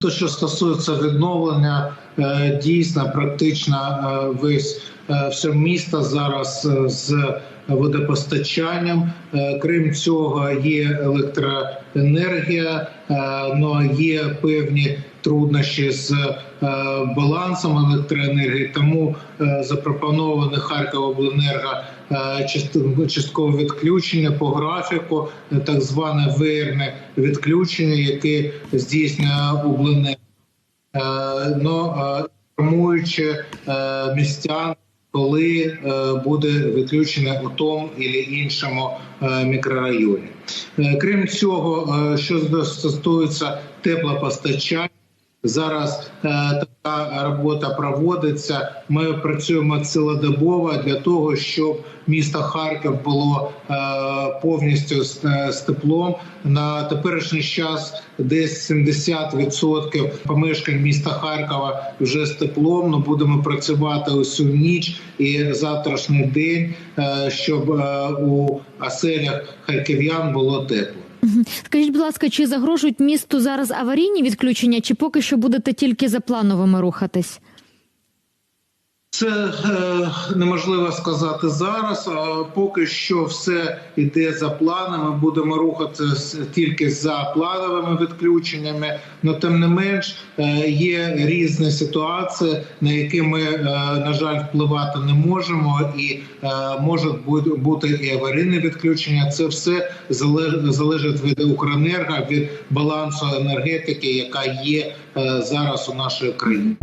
То, що стосується відновлення, е, дійсно практично е, весь все місто зараз е, з водопостачанням. Е, Крім цього, є електроенергія, але є певні труднощі з е, балансом електроенергії. Тому е, запропоноване Харковобленерго е, часткове відключення по графіку, е, так зване веєрне відключення, яке здійснює обленерго. Е, е, е, містян, коли е, буде відключене у тому або іншому е, мікрорайоні. Е, Крім цього, що стосується теплопостачання, зараз е, така робота проводиться. Ми працюємо цілодобово для того, щоб місто Харків було е, повністю з, е, з теплом. На теперішній час десь 70% помешкань міста Харкова вже з теплом. Ну будемо працювати усю ніч і завтрашній день, е, щоб е, у оселях харків'ян було тепло. Скажіть, будь ласка, чи загрожують місту зараз аварійні відключення, чи поки що будете тільки за плановими рухатись? Це е, неможливо сказати зараз. А поки що все йде за планами. Будемо рухатися тільки за плановими відключеннями. Но тим не менш е, є різні ситуації, на які ми е, на жаль впливати не можемо, і е, можуть бути- і аварійні відключення. Це все залежить від Укренерго, від балансу енергетики, яка є е, зараз у нашій країні.